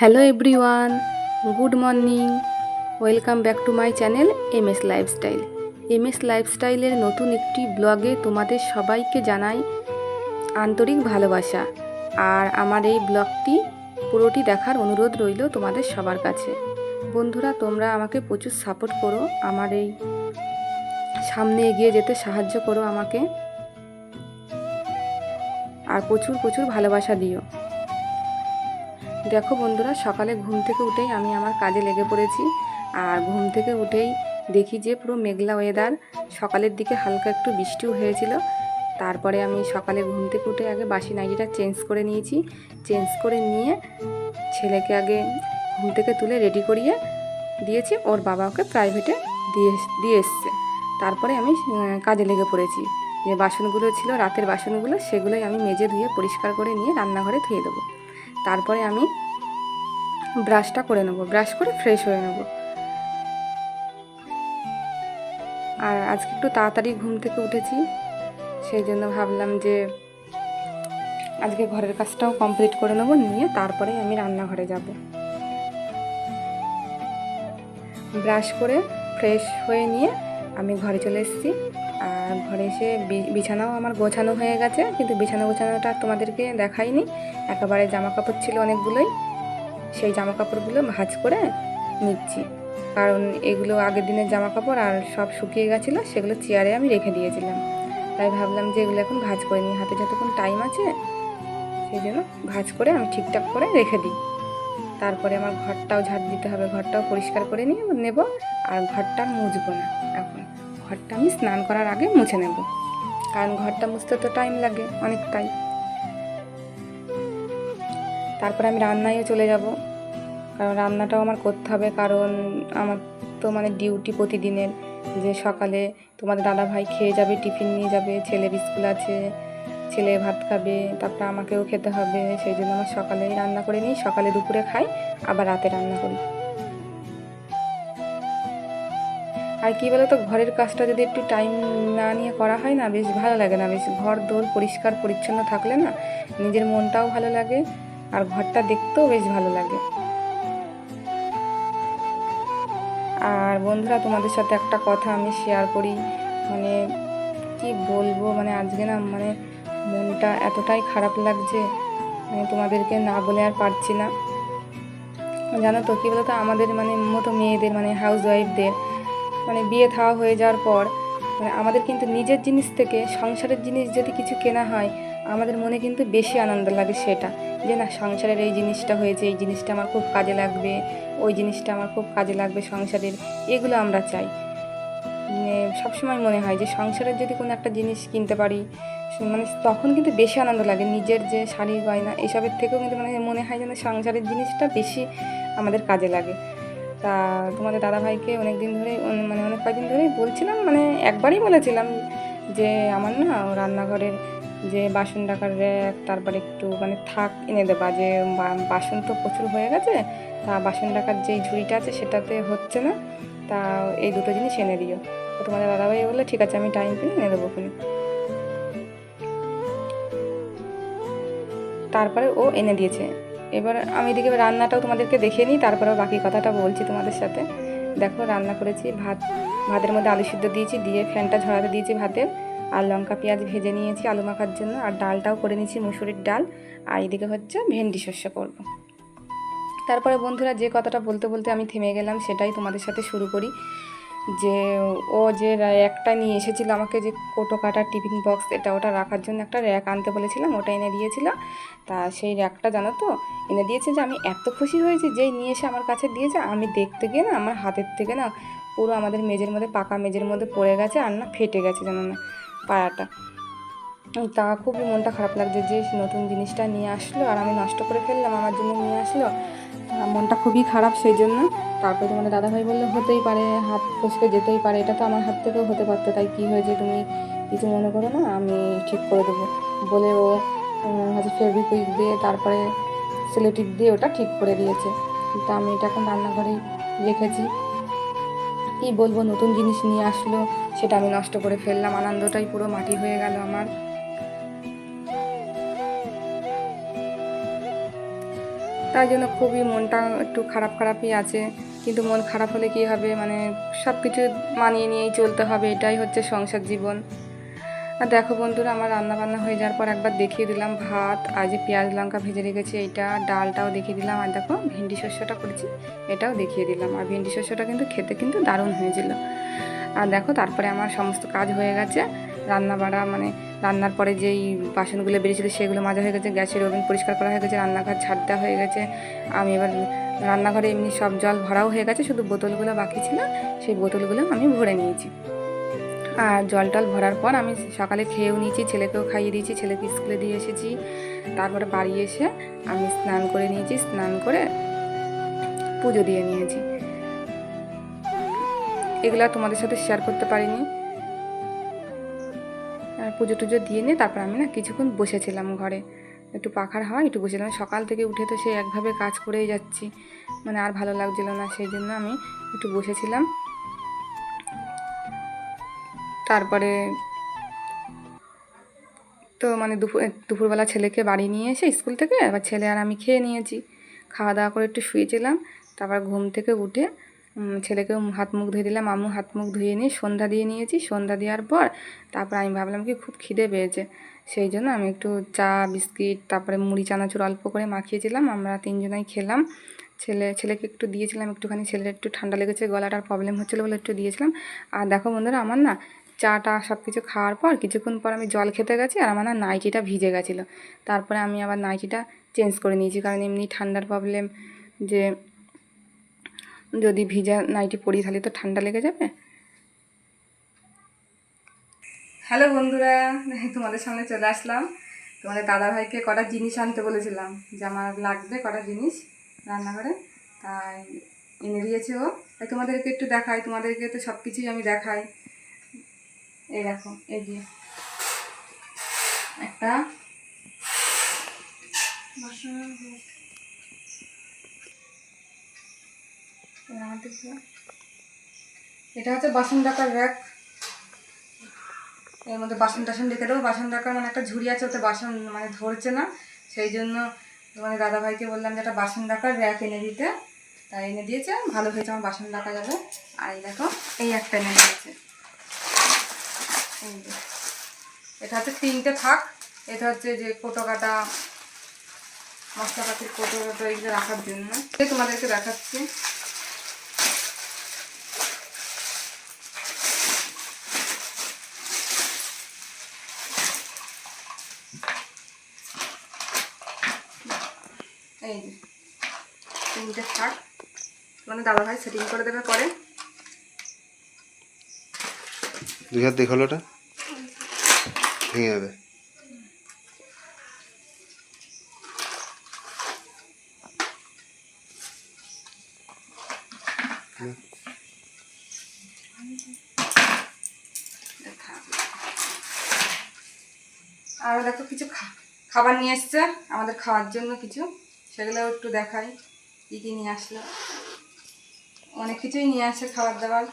Hello everyone, good morning. Welcome back to my channel M S lifestyle. M S লাইফস্টাইলের নতুন একটি ব্লগে তোমাদের সবাইকে জানাই আন্তরিক ভালোবাসা। আর আমার এই ব্লগটি পুরোটি দেখার অনুরোধ রইল তোমাদের সবার কাছে। বন্ধুরা, তোমরা আমাকে প্রচুর সাপোর্ট করো, আমার এই সামনে এগিয়ে যেতে সাহায্য করো আমাকে। আর প্রচুর প্রচুর ভালোবাসা দিও। দেখো বন্ধুরা, সকালে ঘুম থেকে উঠেই আমি আমার কাজে লেগে পড়েছি। আর ঘুম থেকে উঠেই দেখি যে পুরো মেঘলা ওয়েদার সকালের দিকে হালকা একটু বৃষ্টিও হয়েছিল। তারপরে আমি সকালে ঘুম থেকে উঠে আগে বাসি নাইটিটা চেঞ্জ করে নিয়েছি। চেঞ্জ করে নিয়ে ছেলেকে আগে ঘুম থেকে তুলে রেডি করিয়ে দিয়েছি। ওর বাবা ওকে প্রাইভেটে দিয়ে দিয়ে এসছে। তারপরে আমি কাজে লেগে পড়েছি। যে বাসনগুলো ছিল, রাতের বাসনগুলো, সেগুলোই আমি মেজে ধুয়ে পরিষ্কার করে নিয়ে রান্নাঘরে ধুয়ে দেবো। তারপরে আমি ব্রাশটা করে নেব, ব্রাশ করে ফ্রেশ হয়ে নেব। আর আজকে একটু তাড়াতাড়ি ঘুম থেকে উঠেছি, সেই জন্য ভাবলাম যে আজকে ঘরের কাজটাও কমপ্লিট করে নেব, নিয়ে তারপরে আমি রান্নাঘরে যাব। ব্রাশ করে ফ্রেশ হয়ে নিয়ে আমি ঘরে চলে এসেছি। আর ঘরে এসে বিছানাও আমার গোছানো হয়ে গেছে, কিন্তু বিছানা গোছানোটা তোমাদেরকে দেখাইনি। একেবারে জামা কাপড় ছিল অনেকগুলোই, সেই জামা কাপড়গুলো ভাজ করে নিচ্ছি। কারণ এগুলো আগের দিনের জামা কাপড় আর সব শুকিয়ে গেছিল, সেগুলো চেয়ারে আমি রেখে দিয়েছিলাম। তাই ভাবলাম যে এগুলো এখন ভাঁজ করে নিই, হাতে যতক্ষণ টাইম আছে, সেই জন্য ভাজ করে আমি ঠিকঠাক করে রেখে দিই। তারপরে আমার ঘরটাও ঝাড় দিতে হবে, ঘরটাও পরিষ্কার করে নিয়ে নেব, আর ঘরটা মুছবো না এখন। ঘরটা আমি স্নান করার আগে মুছে নেব। কারণ ঘরটা মুছতে তো টাইম লাগে অনেকটাই। তারপরে আমি রান্নায়ও চলে যাব। কারণ রান্নাটাও আমার করতে হবে, কারণ আমার তো মানে ডিউটি প্রতিদিনের। যে সকালে তোমাদের দাদা ভাই খেয়ে যাবে, টিফিন নিয়ে যাবে ছেলের স্কুল আছে, ছেলে ভাত খাবে, তারপরে আমাকেও খেতে হবে। সেই জন্য আমার সকালেই রান্না করে নিই, সকালে দুপুরে খাই, আবার রাতে রান্না করি। আর কী বলো তো ঘরের কাজটা যদি একটু টাইম না নিয়ে করা হয় না, বেশ ভালো লাগে না। বেশ ঘর দোর পরিষ্কার, পরিচ্ছন্ন থাকলে না নিজের মনটাও ভালো লাগে আর ঘরটা দেখতেও বেশ ভালো লাগে। আর বন্ধুরা, তোমাদের সাথে একটা কথা আমি শেয়ার করি। মানে কি বলব মানে আজকে না মানে মনটা এতটাই খারাপ লাগছে মানে তোমাদেরকে না বলে আর পারছি না। জানো তো, কী বলতো, আমাদের মানে মতো মেয়েদের মানে হাউস ওয়াইফদের মানে বিয়ে থাওয়া হয়ে যাওয়ার পর মানে আমাদের কিন্তু নিজের জিনিস থেকে সংসারের জিনিস যদি কিছু কেনা হয়, আমাদের মনে কিন্তু বেশি আনন্দ লাগে সেটা। যে না, সংসারের এই জিনিসটা হয়েছে, এই জিনিসটা আমার খুব কাজে লাগবে, ওই জিনিসটা আমার খুব কাজে লাগবে সংসারের, এগুলো আমরা চাই। মানে সবসময় মনে হয় যে সংসারের যদি কোনো একটা জিনিস কিনতে পারি মানে তখন কিন্তু বেশি আনন্দ লাগে। নিজের যে শাড়ি গয়না, এসবের থেকেও কিন্তু মানে মনে হয় যেন সংসারের জিনিসটা বেশি আমাদের কাজে লাগে। তা তোমাদের দাদাভাইকে অনেক দিন ধরে মানে অনেক কয়েকদিন ধরেই বলছিলাম মানে একবারই বলেছিলাম যে আমার না রান্নাঘরের যে বাসন ডাকার র্যাক তারপরে একটু মানে থাক এনে দেবা, যে বাসন তো প্রচুর হয়ে গেছে, তা বাসন ডাকার যেই ঝুড়িটা আছে সেটাতে হচ্ছে না, তা এই দুটো জিনিস এনে দিও। তো তোমাদের দাদাভাই বলল, ঠিক আছে, আমি টাইম পেলে এনে দেবো খুনি তারপরে ও এনে দিয়েছে। এবার আমি এদিকে রান্নাটাও তোমাদেরকে দেখে নিই তারপরে বাকি কথাটা বলছি তোমাদের সাথে। দেখো, রান্না করেছি ভাত, ভাতের মধ্যে আলু সিদ্ধ দিয়েছি, দিয়ে ফ্যানটা ঝরাতে দিয়েছি ভাতের আর লঙ্কা, পেঁয়াজ ভেজে নিয়েছি আলু মাখার জন্য, আর ডালটাও করে নিয়েছি মুসুরির ডাল। আর এদিকে হচ্ছে ভেন্ডি শস্য করব। তারপরে বন্ধুরা, যে কথাটা বলতে বলতে আমি থেমে গেলাম, সেটাই তোমাদের সাথে শুরু করি। যে ও যে র্যাকটা নিয়ে এসেছিল আমাকে যে কোটো কাটার টিফিন বক্স, এটা ওটা রাখার জন্য একটা র্যাক আনতে বলেছিলাম, ওটা এনে দিয়েছিল। তা সেই র্যাকটা জানো তো, এনে দিয়েছে যে আমি এত খুশি হয়েছি যেই নিয়ে এসে আমার কাছে দিয়েছে, আমি দেখতে গিয়ে না আমার হাতের থেকে না পুরো আমাদের মেজের মধ্যে, পাকা মেজের মধ্যে পড়ে গেছে আর না ফেটে গেছে জানো না পাড়াটা। তা খুবই মনটা খারাপ লাগছে যে নতুন জিনিসটা নিয়ে আসলো আর আমি নষ্ট করে ফেললাম, আমার জন্য নিয়ে আসলো। মনটা খুবই খারাপ সেই জন্য তারপরে তোমাদের দাদাভাই বলল, হতেই পারে, হাত ফসকে যেতেই পারে। এটা তো আমার হাত থেকেও হতে পারতো, তাই কী হয়েছে তুমি কিছু মনে করো না, আমি ঠিক করে দেবো। বলে ও হচ্ছে ফেব্রিকুইক দিয়ে তারপরে সেলোটিপ দিয়ে ওটা ঠিক করে দিয়েছে। তা আমি এটা এখন রান্নাঘরেই রেখেছি। কী বলব, নতুন জিনিস নিয়ে আসলো, সেটা আমি নষ্ট করে ফেললাম। আনন্দটাই পুরো মাটি হয়ে গেল আমার। তাই জন্য খুবই মনটা একটু খারাপ খারাপই আছে। কিন্তু মন খারাপ হলে কী হবে? মানে সব কিছু মানিয়ে নিয়েই চলতে হবে। এটাই হচ্ছে সংসার জীবন। আর দেখো বন্ধুরা, আমার রান্না বান্না হয়ে যাওয়ার পর একবার দেখিয়ে দিলাম ভাত আর যে পেঁয়াজ লঙ্কা ভেজে রেখেছি, এইটা, ডালটাও দেখিয়ে দিলাম, আর দেখো ভেন্ডি শস্যটা করেছি, এটাও দেখিয়ে দিলাম। আর ভেন্ডি শস্যটা কিন্তু খেতে কিন্তু দারুণ হয়েছিল। আর দেখো, তারপরে আমার সমস্ত কাজ হয়ে গেছে রান্না বাড়া মানে রান্নার পরে যেই বাসনগুলো বেরিয়েছিল সেগুলো মাজা হয়ে গেছে, গ্যাসের ওভেন পরিষ্কার করা হয়ে গেছে, রান্নাঘর ছাড় দেওয়া হয়ে গেছে। আমি এবার রান্নাঘরে এমনি সব জল ভরাও হয়ে গেছে, শুধু বোতলগুলো বাকি ছিল, সেই বোতলগুলো আমি ভরে নিয়েছি। আর জল টল ভরার পর আমি সকালে খেয়েও নিয়েছি, ছেলেকেও খাইয়ে দিয়েছি, ছেলেকে স্কুলে দিয়ে এসেছি। তারপরে বাড়ি এসে আমি স্নান করে নিয়েছি, স্নান করে পুজো দিয়ে নিয়েছি। এগুলো তোমাদের সাথে শেয়ার করতে পারিনি। পুজো টুজো দিয়ে নিয়ে তারপর আমি না কিছুক্ষণ বসেছিলাম ঘরে। একটু পাখার হাওয়া, একটু বসেছিলাম। সকাল থেকে উঠে তো সেই একভাবে কাজ করেই যাচ্ছি। মানে আর ভালো লাগছিল না, সেই জন্য আমি একটু বসেছিলাম। তারপরে তো মানে দুপুর, দুপুরবেলা ছেলেকে বাড়ি নিয়ে এসে স্কুল থেকে এবার ছেলে আর আমি খেয়ে নিয়েছি। খাওয়া দাওয়া করে একটু শুয়েছিলাম, তারপর ঘুম থেকে উঠে উম, ছেলেকেও হাত মুখ ধুয়ে দিলাম আম্মু হাত মুখ ধুয়ে নিয়ে সন্ধ্যা দিয়ে নিয়েছি। সন্ধ্যা দেওয়ার পর তারপর আমি ভাবলাম কি খুব খিদে পেয়েছে। সেই জন্য আমি একটু চা বিস্কিট তারপরে মুড়ি চানাচুর অল্প করে মাখিয়েছিলাম। আমরা তিনজনাই খেলাম। ছেলে ছেলেকে একটু দিয়েছিলাম একটুখানি। ছেলের একটু ঠান্ডা লেগেছে গলাটার প্রবলেম হচ্ছিল বলে একটু দিয়েছিলাম। আর দেখো বন্ধুরা আমার না চাটা সব কিছু খাওয়ার পর কিছুক্ষণ পর আমি জল খেতে গেছি আর আমার না নাইটিটা ভিজে গেছিল। তারপরে আমি আবার নাইটিটা চেঞ্জ করে নিয়েছি। কারণ এমনি ঠান্ডার প্রবলেম যে যদি ভিজা নাইটি পরি তাহলে তো ঠান্ডা লেগে যাবে। হ্যালো বন্ধুরা তোমাদের সামনে চলে আসলাম। তোমাদের দাদাভাইকে কটা জিনিস আনতে বলেছিলাম যে আমার লাগবে কটা জিনিস রান্নাঘরে তাই এনে দিয়েছে ও। তাই তোমাদেরকে একটু দেখাই তোমাদেরকে তো সব কিছুই আমি দেখাই। এই দেখো এই যে একটা এবার আমার দেখবে। এটা হচ্ছে বাসন ডাকার র্যাক এর মধ্যে বাসন টাসন রেখে দেবো। বাসন রাখার মানে একটা ঝুড়ি আছে, ওতে বাসন মানে ধরছে না। সেই জন্য মানে দাদাভাইকে বললাম যে, একটা বাসন রাখার র্যাক এনে দিতে। তাই এনে দিয়েছে। ভালো হয়েছে আমার বাসন রাখা যাবে। আর এই দেখো, এই একটা এনে দিয়েছে। এটা হচ্ছে তিনটে থাক। এটা হচ্ছে যে কোটো কাটা, মশলাপাতির কোটো কোটো, এগুলো রাখার জন্য। তোমাদেরকে দেখাচ্ছি। এই যে তিনটে থাক মানে দাদাভাই সেটিং করে দেবে পরে। দুই হাত দেখাল ওটা ভেঙে যাবে। আর দেখো কিছু খাবার নিয়ে এসছে। আমাদের খাওয়ার জন্য কিছু। সেগুলো একটু দেখাই, কী কী নিয়ে আসলো। অনেক কিছুই নিয়ে আসে খাবার দাবার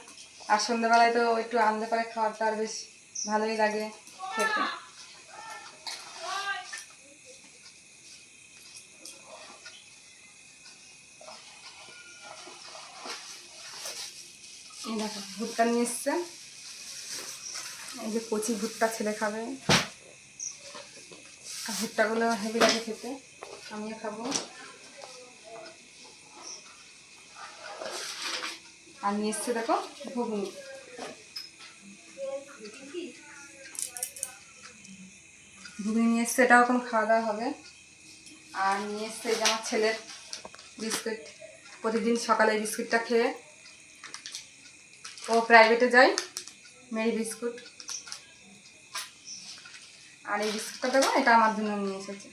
আর সন্ধ্যাবেলায় তো একটু আনতে পারে খাবারটা আর বেশ ভালোই লাগে খেতে। দেখো, ভুট্টা নিয়ে এসছে। এই যে কচি ভুট্টা ছেলে খাবে। ভুট্টাগুলো হেভি লাগে খেতে, আমিও খাব। আর নিয়ে এসছে, দেখো, ঘুগনি। ঘুগনি নিয়ে এসছে, এটাও এখন খাওয়া দাওয়া হবে। আর নিয়ে এসছে যে আমার ছেলের বিস্কুট। প্রতিদিন সকালে বিস্কুটটা খেয়ে ও প্রাইভেটে যায় মেরি বিস্কুট আর এই বিস্কুটটা দেবো এটা আমার জন্য নিয়ে এসেছে।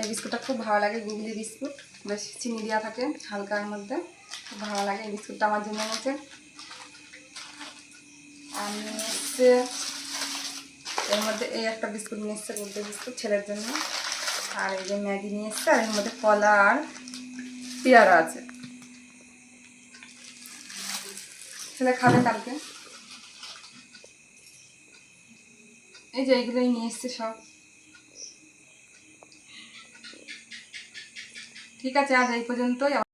এই বিস্কুটটা খুব ভালো লাগে, গুগলি বিস্কুট। বেশ চিনি দেওয়া থাকে হালকার মধ্যে। খুব ভালো লাগে, এই বিস্কুটটা আমার জন্য এনেছে। নিয়ে এসছে এর মধ্যে এই একটা বিস্কুট নিয়ে এসছে গুগলি বিস্কুট ছেলের জন্য। আর এই যে ম্যাগি নিয়ে এসছে, আর এর মধ্যে কলা আর পেয়ারা আছে। ছেলে খাবে কালকে। এই যে এইগুলোই নিয়ে এসছে সব। ঠিক আছে, আজ এই পর্যন্তই।